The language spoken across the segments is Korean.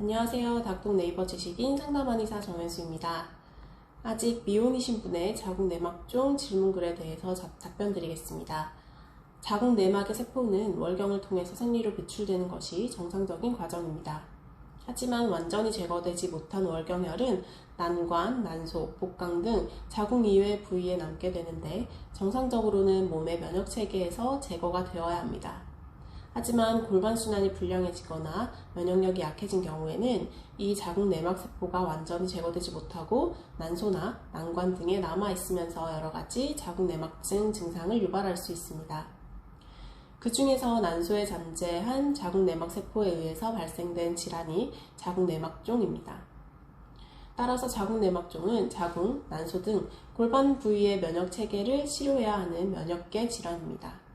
안녕하세요. 닥동 네이버 지식인 상담한의사 정현수입니다. 아직 미혼이신 분의 자궁 내막종 질문글에 대해서 답변 드리겠습니다. 자궁 내막의 세포는 월경을 통해서 생리로 배출되는 것이 정상적인 과정입니다. 하지만 완전히 제거되지 못한 월경혈은 난관, 난소, 복강 등 자궁 이외의 부위에 남게 되는데 정상적으로는 몸의 면역 체계에서 제거가 되어야 합니다. 하지만 골반 순환이 불량해지거나 면역력이 약해진 경우에는 이 자궁 내막 세포가 완전히 제거되지 못하고 난소나 난관 등에 남아 있으면서 여러 가지 자궁 내막증 증상을 유발할 수 있습니다. 그 중에서 난소에 잠재한 자궁 내막 세포에 의해서 발생된 질환이 자궁 내막종입니다. 따라서 자궁 내막종은 자궁, 난소 등 골반 부위의 면역 체계를 치료해야 하는 면역계 질환입니다.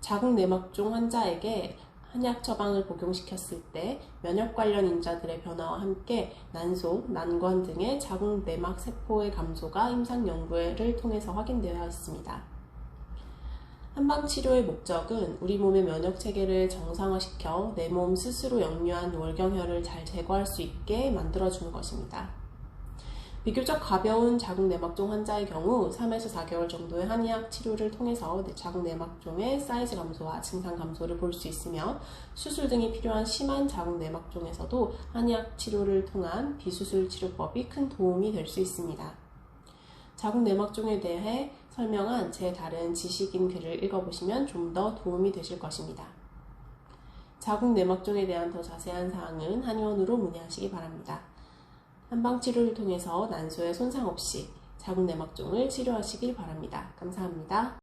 자궁 내막종 환자에게 한약 처방을 복용시켰을 때 면역 관련 인자들의 변화와 함께 난소, 난관 등의 자궁 내막 세포의 감소가 임상 연구를 통해서 확인되어 있습니다. 한방 치료의 목적은 우리 몸의 면역 체계를 정상화시켜 내 몸 스스로 역류한 월경혈을 잘 제거할 수 있게 만들어 주는 것입니다. 비교적 가벼운 자궁 내막종 환자의 경우 3에서 4개월 정도의 한의학 치료를 통해서 자궁 내막종의 사이즈 감소와 증상 감소를 볼 수 있으며 수술 등이 필요한 심한 자궁 내막종에서도 한의학 치료를 통한 비수술 치료법이 큰 도움이 될 수 있습니다. 자궁 내막종에 대해 설명한 제 다른 지식인 글을 읽어보시면 좀 더 도움이 되실 것입니다. 자궁 내막종에 대한 더 자세한 사항은 한의원으로 문의하시기 바랍니다. 한방 치료를 통해서 난소에 손상 없이 자궁 내막종을 치료하시길 바랍니다. 감사합니다.